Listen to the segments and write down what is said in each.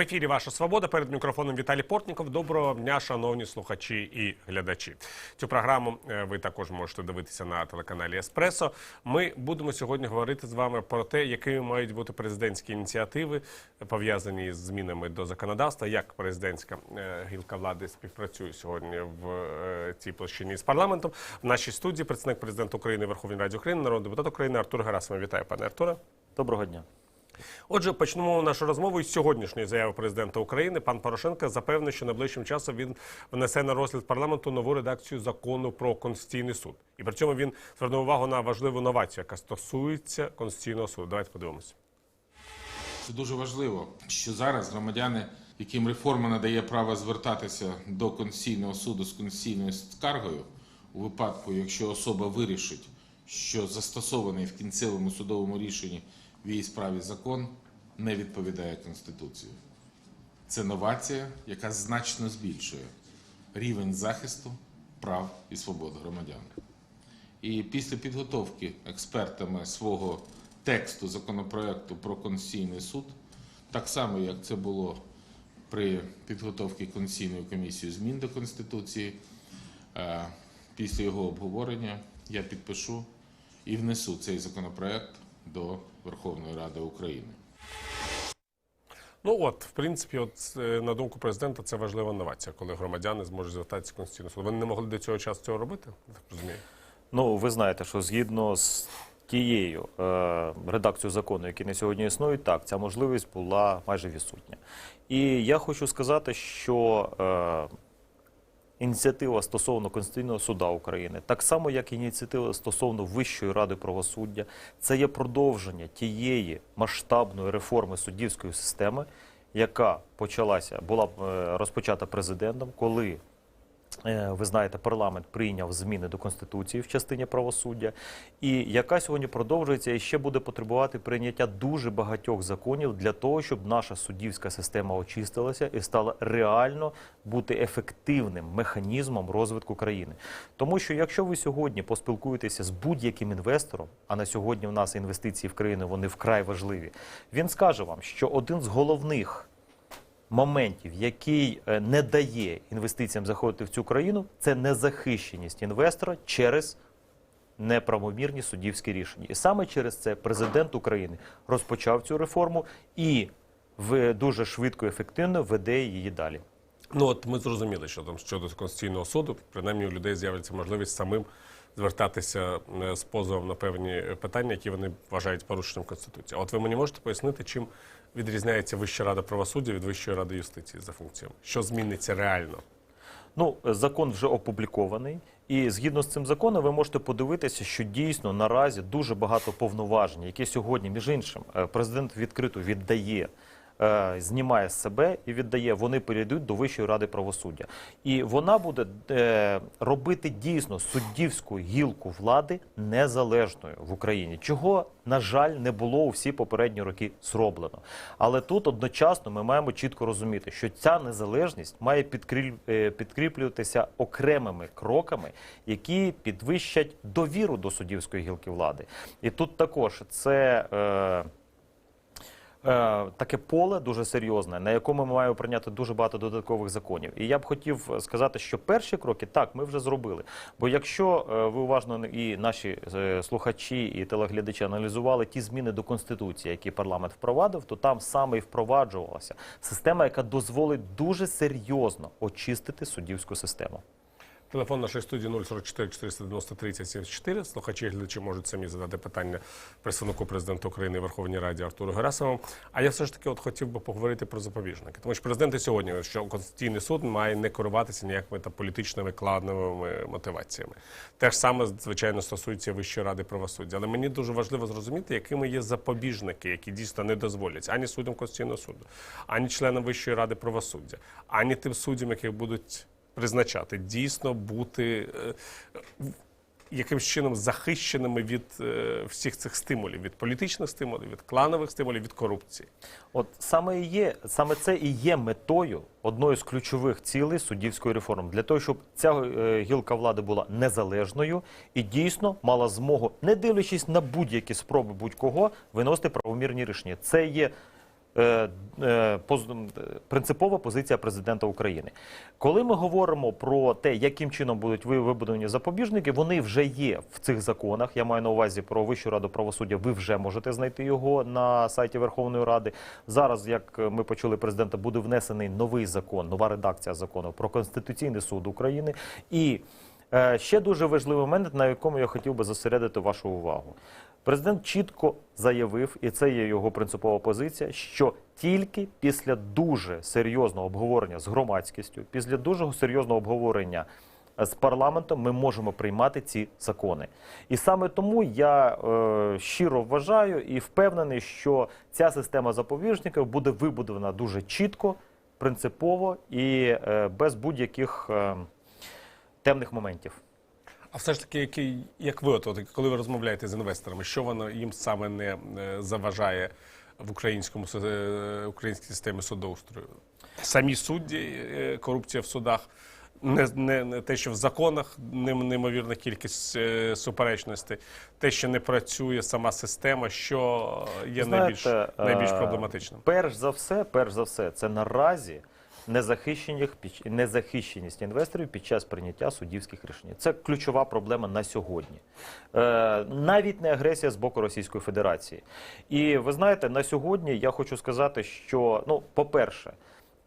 Ефірі Ваша Свобода перед мікрофоном Віталій Портніков. Доброго дня, шановні слухачі і глядачі. Цю програму е, ви також можете дивитися на телеканалі Еспресо. Ми будемо сьогодні говорити з вами про те, якими мають бути президентські ініціативи пов'язані з змінами до законодавства. Як президентська е, гілка влади співпрацює сьогодні в е, цій площині з парламентом. В нашій студії представник президента України Верховної Ради України, народний депутат України Артур Герасимов. Вітаю, пане Артуре. Доброго дня. Отже, почнемо нашу розмову із сьогоднішньої заяви президента України. Пан Порошенко запевнив, що найближчим часом він внесе на розгляд парламенту нову редакцію закону про конституційний суд. І при цьому він звернув увагу на важливу новацію, яка стосується конституційного суду. Давайте подивимося. Це дуже важливо, що зараз громадяни, яким реформа надає право звертатися до Конституційного суду з конституційною скаргою, у випадку, якщо особа вирішить, що застосований в кінцевому судовому рішенні в її справі закон не відповідає Конституції. Це новація, яка значно збільшує рівень захисту прав і свобод громадян. І після підготовки експертами свого тексту законопроекту про Конституційний суд, так само як це було при підготовці Конституційної комісії змін до Конституції, е, після його обговорення я підпишу і внесу цей законопроект до Верховної Ради України. Ну от, в принципі, от е, на думку президента, це важлива новація, коли громадяни зможуть звертатися до конституційного суду. Вони не могли до цього часу цього робити. Так розумію. Ну, ви знаєте, що згідно з тією е, редакцією закону, які на сьогодні існують, так, ця можливість була майже відсутня. І я хочу сказати, що е, ініціатива стосовно Конституційного суду України, так само як ініціатива стосовно Вищої ради правосуддя, це є продовження тієї масштабної реформи суддівської системи, яка почалася, була е, розпочата президентом, коли Ви знаєте, парламент прийняв зміни до конституції в частині правосуддя, і яка сьогодні продовжується і ще буде потребувати прийняття дуже багатьох законів для того, щоб наша суддівська система очистилася і стала реально бути ефективним механізмом розвитку країни. Тому що якщо ви сьогодні поспілкуєтеся з будь-яким інвестором, а на сьогодні в нас інвестиції в країну вони вкрай важливі, він скаже вам, що один з головних моментів, який е, не дає інвестиціям заходити в цю країну, це незахищеність інвестора через неправомірні суддівські рішення. І саме через це президент України розпочав цю реформу і дуже швидко і ефективно веде її далі. Ну от ми зрозуміли, що там щодо конституційного суду, принаймні у людей з'явиться можливість самим звертатися е, з позовом на певні питання, які вони вважають порушенням конституції. А от ви мені можете пояснити, чим відрізняється Вища рада правосуддя від Вищої ради юстиції за функціями? Що зміниться реально? Ну, закон вже опублікований, і згідно з цим законом, ви можете подивитися, що дійсно наразі дуже багато повноважень, які сьогодні, між іншим, е, президент відкрито віддає. Е, Знімає з себе і віддає, вони перейдуть до Вищої ради правосуддя, і вона буде е, робити дійсно суддівську гілку влади незалежною в Україні, чого на жаль не було у всі попередні роки зроблено. Але тут одночасно ми маємо чітко розуміти, що ця незалежність має е, підкріплюватися окремими кроками, які підвищать довіру до суддівської гілки влади. І тут також це. Е, таке поле дуже серйозне, на якому ми маємо прийняти дуже багато додаткових законів. І я б хотів сказати, що перші кроки так ми вже зробили. Бо якщо е, ви уважно і наші е, слухачі і телеглядачі аналізували ті зміни до конституції, які парламент впровадив, то там саме і впроваджувалася система, яка дозволить дуже серйозно очистити суддівську систему. Телефон нашої студії 044 490 30 74. Слухачі глядачі можуть самі задати питання представнику президента України і Верховній Раді Артуру Герасимову. А я все ж таки от хотів би поговорити про запобіжники. Тому що президент сьогодні, що Конституційний суд має не керуватися ніякими там політичними кладновими мотиваціями. Те ж саме, звичайно, стосується Вищої ради правосуддя. Але мені дуже важливо зрозуміти, якими є запобіжники, які дійсно не дозволять ані суддям Конституційного суду, ані членам Вищої ради правосуддя, ані тим суддям, яких будуть призначати, дійсно бути е, якимось чином захищеними від е, всіх цих стимулів, від політичних стимулів, від кланових стимулів, від корупції. От саме і є саме це і є метою одної з ключових цілей суддівської реформи для того, щоб ця е, гілка влади була незалежною і дійсно мала змогу, не дивлячись на будь-які спроби будь-кого, виносити правомірні рішення. Це є принципова позиція президента України. Коли ми говоримо про те, яким чином будуть вибудовані запобіжники, вони вже є в цих законах. Я маю на увазі про Вищу раду правосуддя. Ви вже можете знайти його на сайті Верховної Ради. Зараз, як ми почули президента, буде внесений новий закон, нова редакція закону про Конституційний суд України і Е, Ще дуже важливий момент, на якому я хотів би зосередити вашу увагу. Президент чітко заявив, і це є його принципова позиція, що тільки після дуже серйозного обговорення з громадськістю, після дуже серйозного обговорення з парламентом, ми можемо приймати ці закони. І саме тому я е, щиро вважаю і впевнений, що ця система запобіжників буде вибудована дуже чітко, принципово і е, без будь-яких. Е, темних моментів. А все ж таки, який, як ви, от, коли ви розмовляєте з інвесторами, що воно їм саме не е, заважає в українському е, українській системі судоустрою? Самі судді, е, корупція в судах, не, не, не те, що в законах неймовірна кількість суперечностей, те, що не працює сама система, що є найбільш, Знаєте, найбільш е, проблематичним. Перш за все, перш за все, це наразі незахищеність, інвесторів під час прийняття суддівських рішень. Це ключова проблема на сьогодні. Е, навіть не агресія з боку Російської Федерації. І ви знаєте, на сьогодні я хочу сказати, що, ну, по-перше,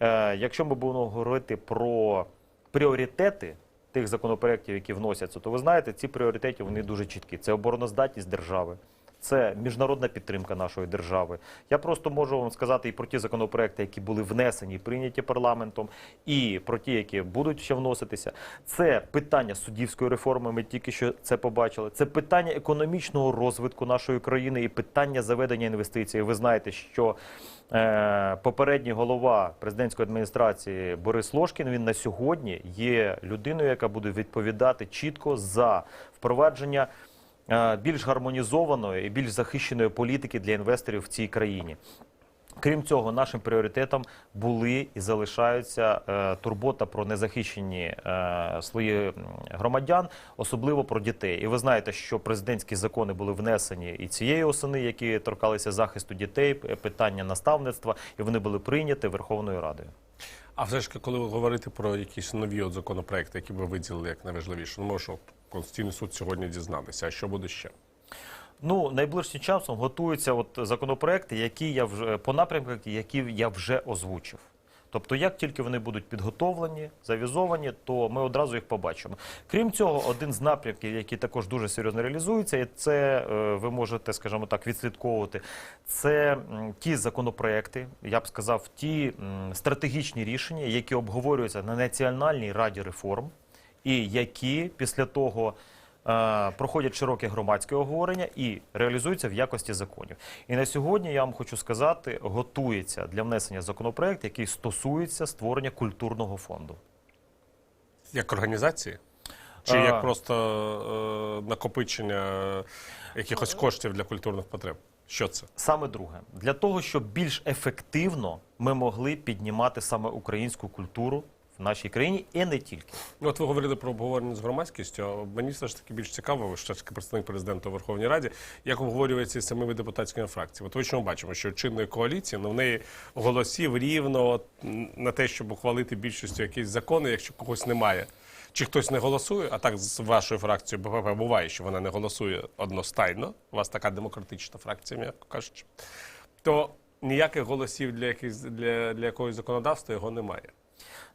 е, якщо ми будемо говорити про пріоритети тих законопроєктів, які вносяться, то ви знаєте, ці пріоритети вони дуже чіткі. Це обороноздатність держави. Це міжнародна підтримка нашої держави. Я просто можу вам сказати і про ті законопроекти, які були внесені і прийняті парламентом, і про ті, які будуть ще вноситися. Це питання суддівської реформи. Ми тільки що це побачили. Це питання економічного розвитку нашої країни і питання заведення інвестицій. Ви знаєте, що е, попередній голова президентської адміністрації Борис Лошкін він на сьогодні є людиною, яка буде відповідати чітко за впровадження більш гармонізованої і більш захищеної політики для інвесторів в цій країні. Крім цього, нашим пріоритетом були і залишаються е, турбота про незахищені е, слої громадян, особливо про дітей. І ви знаєте, що президентські закони були внесені і цієї осени, які торкалися захисту дітей, питання наставництва, і вони були прийняті Верховною Радою. А все ж коли ви говорите про якісь нові от законопроекти, які ви виділили як найважливіше, ну що Конституційний суд сьогодні дізналися, а що буде ще? Ну, найближчим часом готуються от законопроекти, які я вже по напрямках, які я вже озвучив. Тобто, як тільки вони будуть підготовлені, завізовані, то ми одразу їх побачимо. Крім цього, один з напрямків, який також дуже серйозно реалізується, і це е, ви можете, скажімо так, відслідковувати. Це ті законопроекти, я б сказав, ті стратегічні рішення, які обговорюються на Національній раді реформ, і які після того е, проходять широке громадське обговорення і реалізуються в якості законів. І на сьогодні я вам хочу сказати, готується для внесення законопроект, який стосується створення культурного фонду. Як організації? Чи А. як просто е, накопичення якихось коштів для культурних потреб? Що це? Саме друге, для того, щоб більш ефективно ми могли піднімати саме українську культуру нашій країні і не тільки. Ну, от ви говорили про обговорення з громадськістю. Мені все ж таки більш цікаво, таки представник президента у Верховній Раді, як обговорюється з самими депутатськими фракціями. От ми бачимо, що чинної коаліції ну, в неї голосів рівно от, на те, щоб ухвалити більшістю якісь закони, якщо когось немає. Чи хтось не голосує, а так з вашою фракцією БПП буває, що вона не голосує одностайно. У вас така демократична фракція, м'яко кажучи, то ніяких голосів для, якихось, для, для якогось законодавства його немає.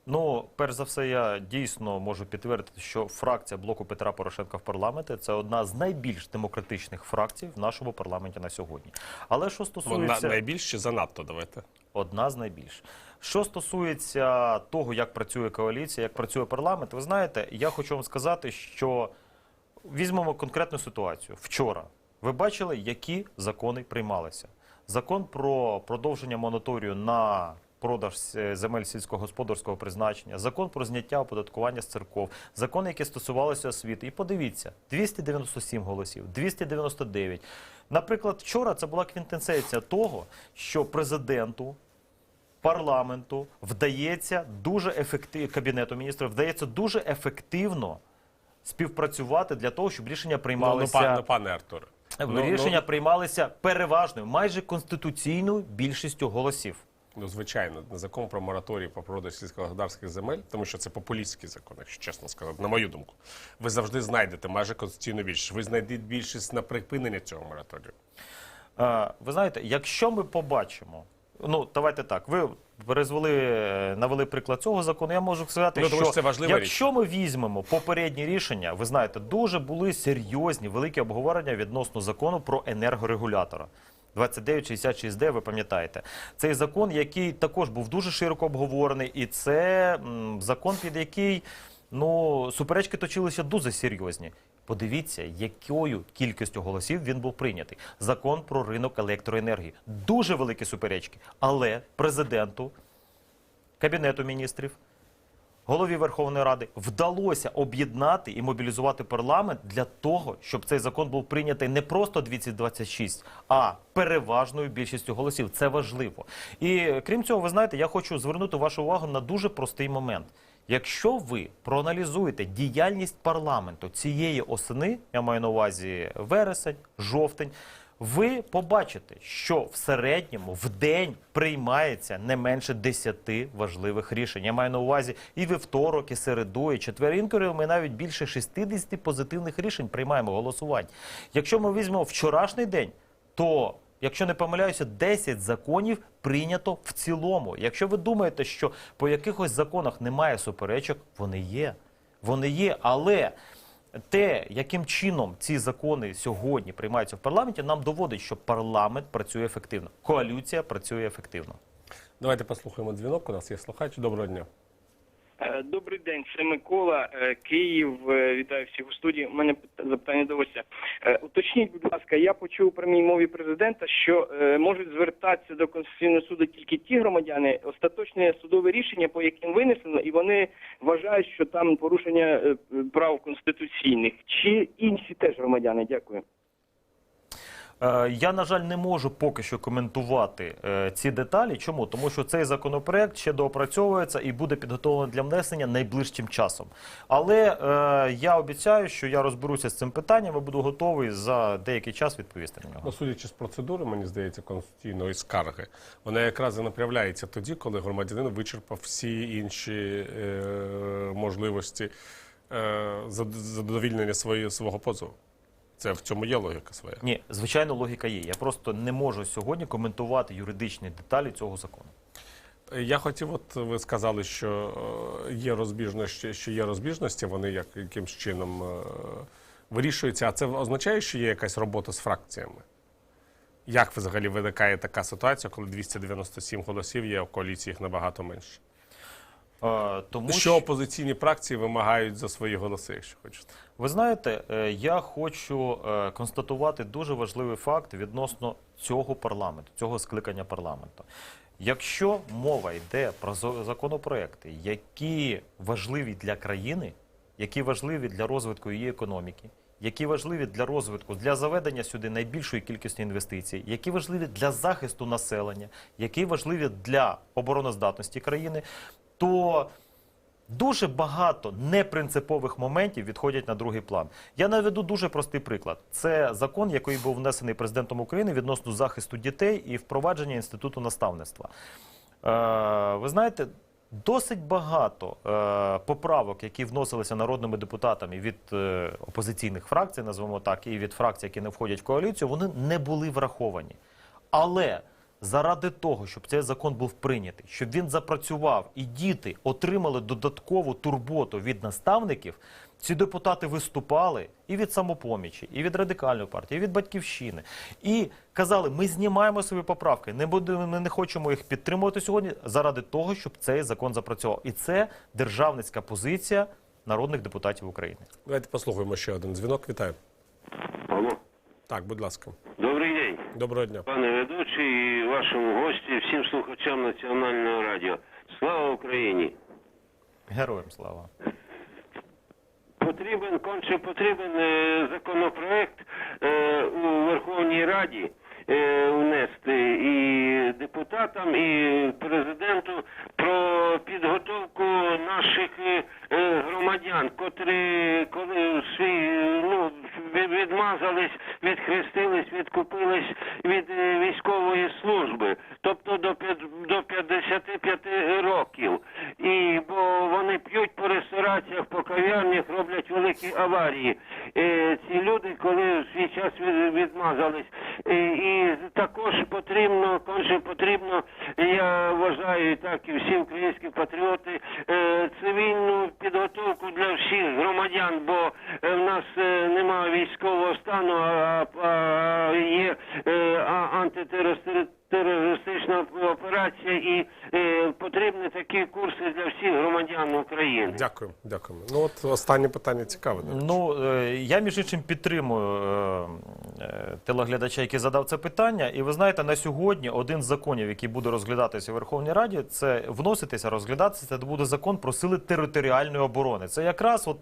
Ну, перш за все, я дійсно можу підтвердити, що фракція блоку Петра Порошенка в парламенті це одна з найбільш демократичних фракцій в нашому парламенті на сьогодні. Але що Вона стосується найбільш чи занадто давайте. одна з найбільш. Що стосується того, як працює коаліція, як працює парламент, ви знаєте, я хочу вам сказати, що візьмемо конкретну ситуацію. Вчора ви бачили, які закони приймалися. Закон про продовження моноторію на продаж е, земель сільськогосподарського призначення, закон про зняття оподаткування з церков, закони, які стосувалися освіти. І подивіться, 297 голосів, 299. Наприклад, вчора це була квінтенсенція того, що президенту парламенту вдається дуже ефективно, кабінету міністрів вдається дуже ефективно співпрацювати для того, щоб рішення Ну, ну, приймалися. пане, ну, пане Артуре. Ну, ну- приймалися переважною, майже конституційною більшістю голосів. Ну, звичайно, закон про мораторій по продаж сільськогосподарських земель, тому що це популістський закон, якщо чесно сказати, на мою думку. Ви завжди знайдете майже конституційну більшість. Ви знайдете більшість на припинення цього мораторію. Е, Ви знаєте, якщо ми побачимо, ну давайте так, ви перезвели, е, навели приклад цього закону. Я можу сказати, Ну, що що це якщо ми візьмемо попередні рішення, ви знаєте, дуже були серйозні великі обговорення відносно закону про енергорегулятора. 2966D, ви пам'ятаєте, цей закон, який також був дуже широко обговорений, і це закон, під який ну суперечки точилися дуже серйозні. Подивіться, якою кількістю голосів він був прийнятий. Закон про ринок електроенергії. Дуже великі суперечки. Але президенту, кабінету міністрів, голові Верховної Ради вдалося об'єднати і мобілізувати парламент для того, щоб цей закон був прийнятий не просто 226, а переважною більшістю голосів. Це важливо. І крім цього, ви знаєте, я хочу звернути вашу увагу на дуже простий момент. Якщо ви проаналізуєте діяльність парламенту цієї осени, я маю на увазі вересень, жовтень, ви побачите, що в середньому в день приймається не менше 10 важливих рішень. Я маю на увазі і вівторок, і середу, і четвер. Інколи ми навіть більше 60 позитивних рішень приймаємо голосувань. Якщо ми візьмемо вчорашній день, то Якщо не помиляюся, 10 законів прийнято в цілому. Якщо ви думаєте, що по якихось законах немає суперечок, вони є. Вони є, але те, яким чином ці закони сьогодні приймаються в парламенті, нам доводить, що парламент працює ефективно. Коаліція працює ефективно. Давайте послухаємо дзвінок. У нас є слухач. Доброго дня. Е, Добрий день, це Микола, е, Київ. Е, Вітаю всіх у студії. У мене пит- запитання до гостя. Уточніть, будь ласка, я почув при прямій мові президента, що можуть звертатися до Конституційного суду тільки ті громадяни, остаточне судове рішення, по яким винесено, і вони вважають, що там порушення прав конституційних. Чи інші теж громадяни? Дякую. Е, Я, на жаль, не можу поки що коментувати е, ці деталі. Чому? Тому що цей законопроект ще доопрацьовується і буде підготовлений для внесення найближчим часом. Але е, я обіцяю, що я розберуся з цим питанням і буду готовий за деякий час відповісти на нього. Ну, судячи з процедури, мені здається, конституційної скарги, вона якраз і направляється тоді, коли громадянин вичерпав всі інші можливості е, задовільнення свого позову. Це в цьому є логіка своя. Ні, звичайно, логіка є. Я просто не можу сьогодні коментувати юридичні деталі цього закону. Я хотів, от ви сказали, що е, є розбіжності, що є розбіжності, вони як якимсь чином е, вирішуються. А це означає, що є якась робота з фракціями? Як взагалі виникає така ситуація, коли 297 голосів є, а в коаліції їх набагато менше? Тому Що опозиційні фракції вимагають за свої голоси, якщо хочете? Ви знаєте, е, я хочу е, констатувати дуже важливий факт відносно цього парламенту, цього скликання парламенту. Якщо мова йде про законопроекти, які важливі для країни, які важливі для розвитку її економіки, які важливі для розвитку, для заведення сюди найбільшої кількості інвестицій, які важливі для захисту населення, які важливі для обороноздатності країни, то Дуже багато непринципових моментів відходять на другий план. Я наведу дуже простий приклад. Це закон, який був внесений президентом України відносно захисту дітей і впровадження інституту наставництва. Е, ви знаєте, досить багато е, поправок, які вносилися народними депутатами від е, опозиційних фракцій, назвемо так, і від фракцій, які не входять в коаліцію, вони не були враховані. Але заради того, щоб цей закон був прийнятий, щоб він запрацював і діти отримали додаткову турботу від наставників, ці депутати виступали і від самопомічі, і від радикальної партії, і від батьківщини, і казали: ми знімаємо свої поправки, не будемо, ми не хочемо їх підтримувати сьогодні заради того, щоб цей закон запрацював. І це державницька позиція народних депутатів України. Давайте послухаємо ще один дзвінок. Вітаю. Алло, Так, будь ласка. Доброго дня. пане ведучий, і вашому гості, всім слухачам Національного радіо. Слава Україні! Героям слава! Потрібен, конче потрібен е, законопроект е, у Верховній Раді е, внести і депутатам, і президенту про підготовку наших громадян, котрі коли свій ну відмазались, відхрестились, відкупились від е, військової служби, тобто до до 55 років. І бо вони п'ють по рестораціях, по кав'ярнях, роблять великі аварії. Е, Ці люди, коли в свій час від- відмазались, Е, і також потрібно, конче потрібно, я вважаю, так і всі українські патріоти, е, цивільну підготовку для всіх громадян, бо е, в нас е, немає військового стану, а, є антитерористична операція, і потрібні такі курси для всіх України. Дякую, дякую. Ну от останнє питання цікаве. Ну, е, я між іншим підтримую е, е, телеглядача, який задав це питання. І ви знаєте, на сьогодні один з законів, який буде розглядатися у Верховній Раді, це вноситися, розглядатися. Це буде закон про сили територіальної оборони. Це якраз от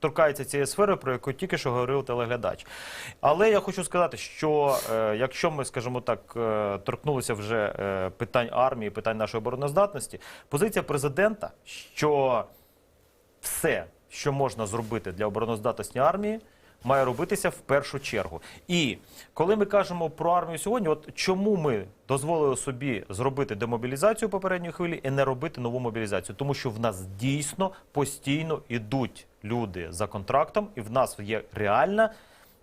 торкається цієї сфери, про яку тільки що говорив телеглядач. Але я хочу сказати, що якщо ми, скажімо так, торкнулися вже питань армії, питань нашої обороноздатності, позиція президента, що все, що можна зробити для обороноздатності армії, має робитися в першу чергу. І коли ми кажемо про армію сьогодні, от чому ми дозволили собі зробити демобілізацію попередньої хвилі і не робити нову мобілізацію? Тому що в нас дійсно постійно йдуть люди за контрактом, і в нас є реальна.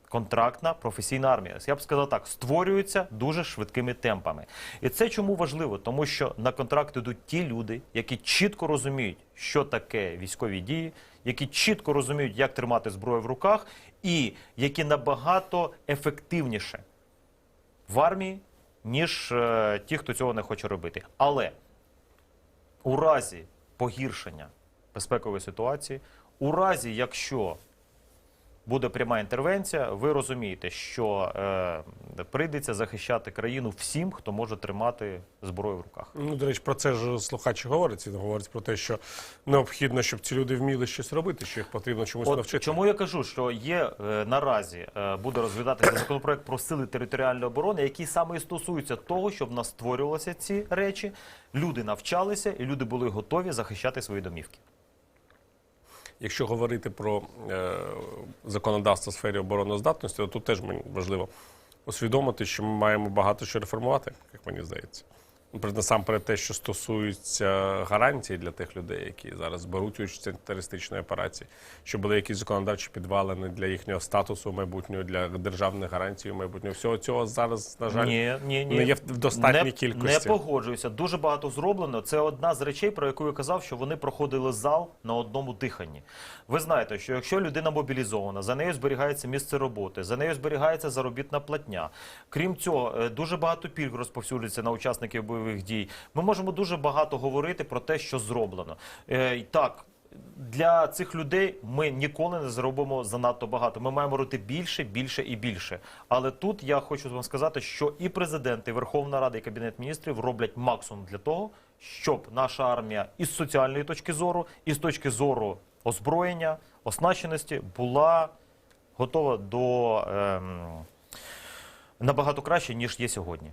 Контрактна професійна армія. Я б сказав так, створюється дуже швидкими темпами. І це чому важливо? Тому що на контракт йдуть ті люди, які чітко розуміють, що таке військові дії, які чітко розуміють, як тримати зброю в руках, і які набагато ефективніше в армії, ніж е, ті, хто цього не хоче робити. Але у разі погіршення безпекової ситуації, у разі, якщо буде пряма інтервенція, ви розумієте, що е, прийдеться захищати країну всім, хто може тримати зброю в руках. Ну, до речі, про це ж слухач говорить. Він говорить про те, що необхідно, щоб ці люди вміли щось робити, що їх потрібно чомусь От навчити. чому я кажу, що є е, наразі е, буде розглядатися законопроект про сили територіальної оборони, який саме і стосується того, щоб нас створювалися ці речі, люди навчалися і люди були готові захищати свої домівки. Якщо говорити про е, законодавство в сфері обороноздатності, то тут теж мені важливо усвідомити, що ми маємо багато що реформувати, як мені здається. Насамперед те, що стосується гарантій для тих людей, які зараз беруть участь в терористичній операції, що були якісь законодавчі підвалини для їхнього статусу майбутнього, для державних гарантій майбутнього. Всього цього зараз, на жаль, ні, ні, ні. не є в достатній не, кількості. Не погоджуюся. Дуже багато зроблено. Це одна з речей, про яку я казав, що вони проходили зал на одному диханні. Ви знаєте, що якщо людина мобілізована, за нею зберігається місце роботи, за нею зберігається заробітна платня. Крім цього, е, дуже багато пільг розповсюджується на учасників бойових дій. Ми можемо дуже багато говорити про те, що зроблено. Е, так. Для цих людей ми ніколи не зробимо занадто багато. Ми маємо робити більше, більше і більше. Але тут я хочу вам сказати, що і президент, і Верховна Рада, і Кабінет міністрів роблять максимум для того, щоб наша армія із соціальної точки зору, і з точки зору озброєння, оснащеності була готова до ем, набагато краще, ніж є сьогодні.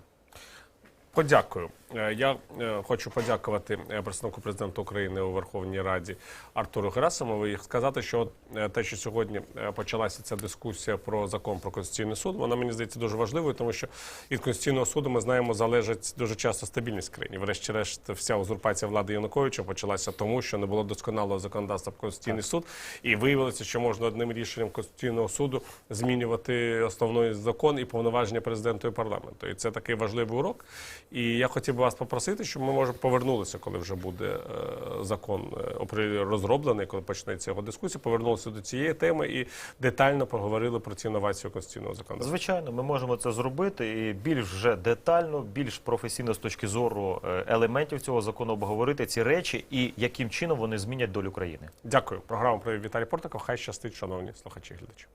Подякую. Е, Я е, хочу подякувати е, представнику президента України у Верховній Раді Артуру Герасимову і сказати, що те, що сьогодні почалася ця дискусія про закон про конституційний суд, вона мені здається дуже важливою, тому що від конституційного суду ми знаємо залежить дуже часто стабільність в країні. Врешті-решт, вся узурпація влади Януковича почалася тому, що не було досконалого законодавства про конституційний суд, і виявилося, що можна одним рішенням конституційного суду змінювати основний закон і повноваження президента і парламенту. І це такий важливий урок. І я хотів би вас попросити, щоб ми може повернулися, коли вже буде е, закон е, розроблений, коли почнеться його дискусія, повернулися до цієї теми і детально поговорили про ці інновації конституційного законодавства. Звичайно, ми можемо це зробити і більш вже детально, більш професійно з точки зору е, елементів цього закону обговорити ці речі і яким чином вони змінять долю країни. Дякую. Програму провів Віталій Портаков. Хай щастить, шановні слухачі глядачі.